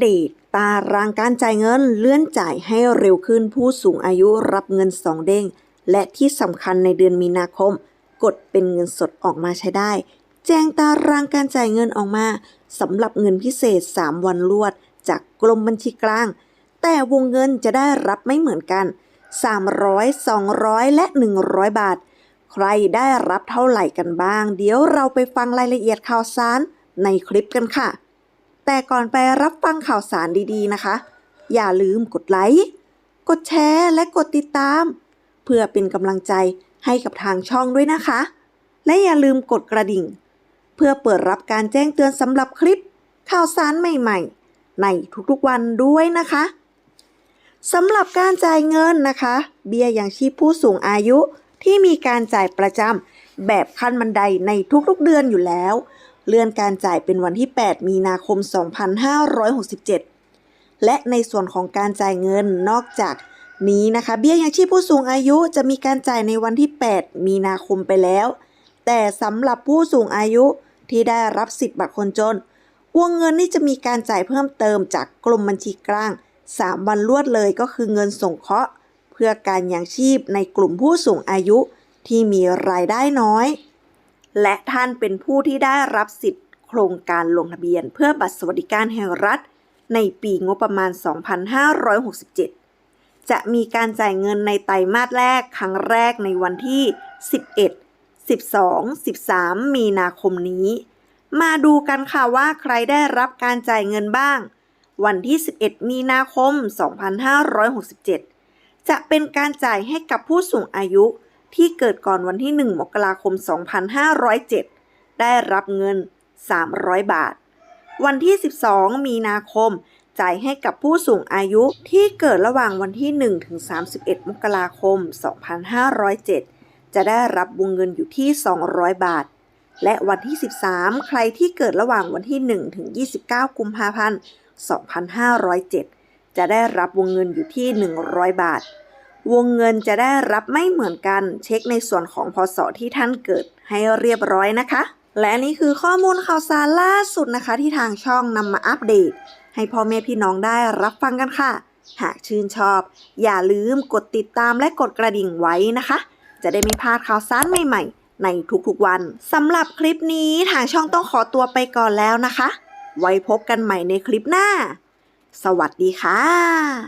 เดตตารางการจ่ายเงินเลื่อนจ่ายให้เร็วขึ้นผู้สูงอายุรับเงิน2เด้ง และที่สำคัญในเดือนมีนาคม กดเป็นเงินสดออกมาใช้ได้ แจ้งตารางการจ่ายเงินออกมาสำหรับเงินพิเศษ 3 วันรวด จากกรมบัญชีกลาง แต่วงเงินจะได้รับไม่เหมือนกัน 300 200 และ 100 บาท ใครได้รับเท่าไหร่กันบ้าง เดี๋ยวเราไปฟังรายละเอียดข่าวสารในคลิปกันค่ะ แต่ก่อนไปรับฟังข่าวสารดีๆนะคะ อย่าลืมกดไลค์ กดแชร์และกดติดตาม เพื่อเป็นกำลังใจให้กับทางช่องด้วยนะคะ และอย่าลืมกดกระดิ่ง เพื่อเปิดรับการแจ้งเตือนสำหรับคลิปข่าวสารใหม่ๆ ในทุกๆวันด้วยนะคะสำหรับการจ่ายเงินนะคะ เบี้ยยังชีพผู้สูงอายุที่มีการจ่ายประจำแบบขั้นบันไดในทุกๆเดือนอยู่แล้ว เลื่อนการจ่ายเป็นวันที่ 8 มีนาคม 2567 และในส่วนของการจ่ายเงินนอกจากนี้นะคะ เบี้ยยังชีพผู้สูงอายุจะมีการจ่ายในวันที่ 8 มีนาคมไปแล้ว แต่สำหรับผู้สูงอายุที่ได้รับสิทธิ์บัตรคนจน วงเงินนี่จะมีการจ่ายเพิ่มเติมจากกรมบัญชีกลาง 3 วันรวดเลยก็คือเงินสงเคราะห์ เพื่อการยังชีพในกลุ่มผู้สูงอายุที่มีรายได้น้อย และท่านเป็นผู้ที่ได้รับสิทธิ์โครงการลงทะเบียน เพื่อบัตรสวัสดิการแห่งรัฐ ในปีงบประมาณ 2567 จะมีการจ่ายเงินในไตรมาสแรกครั้งแรกในวันที่ 11 12 13 มีนาคมนี้ มาดูกันค่ะว่าใครได้รับการจ่ายเงินบ้าง วันที่ 11 มีนาคม 2567 จะเป็นการจ่ายให้กับผู้สูงอายุ ที่เกิดก่อนวันที่ 1 มกราคม 2507 ได้รับเงิน 300 บาท วันที่ 12 มีนาคม จ่ายให้กับผู้สูงอายุที่เกิดระหว่างวันที่ 1 ถึง 31 มกราคม 2507 จะได้รับวงเงินอยู่ที่ 200 บาท และวันที่ 13 ใครที่เกิดระหว่างวันที่ 1 ถึง 29 กุมภาพันธ์ 2507 จะได้รับวงเงินอยู่ที่ 100 บาท วงเงินจะได้รับไม่เหมือนกัน เช็คในส่วนของพศที่ท่านเกิดให้เรียบร้อยนะคะ และนี่คือข้อมูลข่าวสารล่าสุดนะคะ ที่ทางช่องนำมาอัปเดต ให้พ่อแม่พี่น้องได้รับฟังกันค่ะ หากชื่นชอบ อย่าลืมกดติดตามและกดกระดิ่งไว้นะคะ จะได้ไม่พลาดข่าวสารใหม่ๆ ในทุกๆวันสำหรับคลิปนี้ทางช่องต้องขอตัวไปก่อนแล้วนะคะ ไว้พบกันใหม่ในคลิปหน้า สวัสดีค่ะ